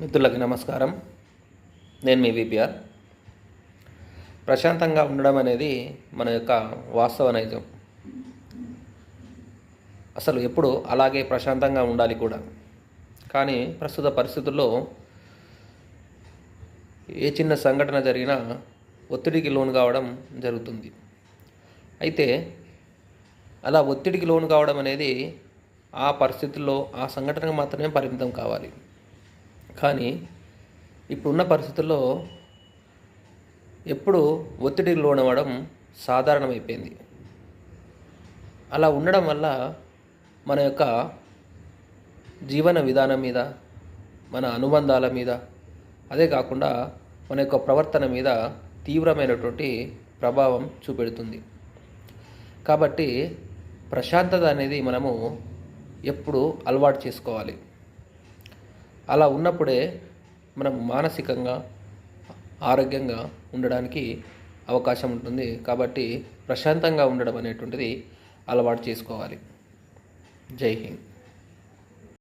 మిత్రులకి నమస్కారం. నేను మీ విపిఆర్. ప్రశాంతంగా ఉండడం అనేది మన యొక్క వాస్తవ నైజం. అసలు ఎప్పుడు అలాగే ప్రశాంతంగా ఉండాలి కూడా. కానీ ప్రస్తుత పరిస్థితుల్లో ఏ చిన్న సంఘటన జరిగినా ఒత్తిడికి లోను కావడం జరుగుతుంది. అయితే అలా ఒత్తిడికి లోను కావడం అనేది ఆ పరిస్థితుల్లో ఆ సంఘటనకు మాత్రమే పరిమితం కావాలి. కానీ ఇప్పుడున్న పరిస్థితుల్లో ఎప్పుడు ఒత్తిడికి లోనవ్వడం సాధారణమైపోయింది. అలా ఉండడం వల్ల మన యొక్క జీవన విధానం మీద మన అనుబంధాల మీద అదే కాకుండా మన యొక్క ప్రవర్తన మీద తీవ్రమైనటువంటి ప్రభావం చూపెడుతుంది. కాబట్టి ప్రశాంతత అనేది మనము ఎప్పుడు అలవాటు చేసుకోవాలి. అలా ఉన్నప్పుడే మనం మానసికంగా ఆరోగ్యంగా ఉండడానికి అవకాశం ఉంటుంది. కాబట్టి ప్రశాంతంగా ఉండడం అనేటువంటిది అలవాటు చేసుకోవాలి. జై హింద్.